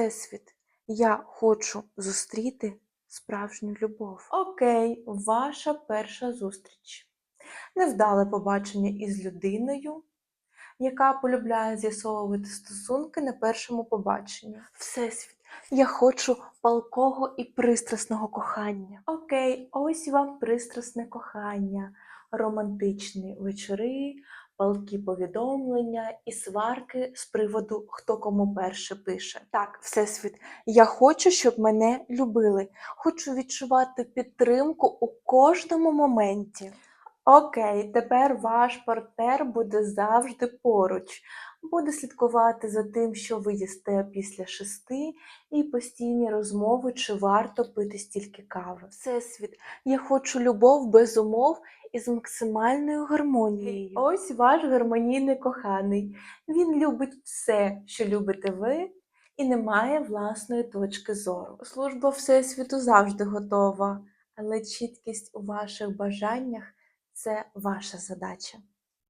Всесвіт, я хочу зустріти справжню любов. Окей, ваша перша зустріч. Невдале побачення із людиною, яка полюбляє з'ясовувати стосунки на першому побаченні. Всесвіт, я хочу палкого і пристрасного кохання. Окей, ось вам пристрасне кохання, романтичні вечори, палкі повідомлення і сварки з приводу хто кому перше пише. Так, Всесвіт, я хочу, щоб мене любили. Хочу відчувати підтримку у кожному моменті. Окей, тепер ваш партнер буде завжди поруч, буде слідкувати за тим, що ви їсте після шести, і постійні розмови, чи варто пити стільки кави. Всесвіт, я хочу любов без умов і з максимальною гармонією. Ось ваш гармонійний коханий. Він любить все, що любите ви, і не має власної точки зору. Служба Всесвіту завжди готова, але чіткість у ваших бажаннях це ваша задача.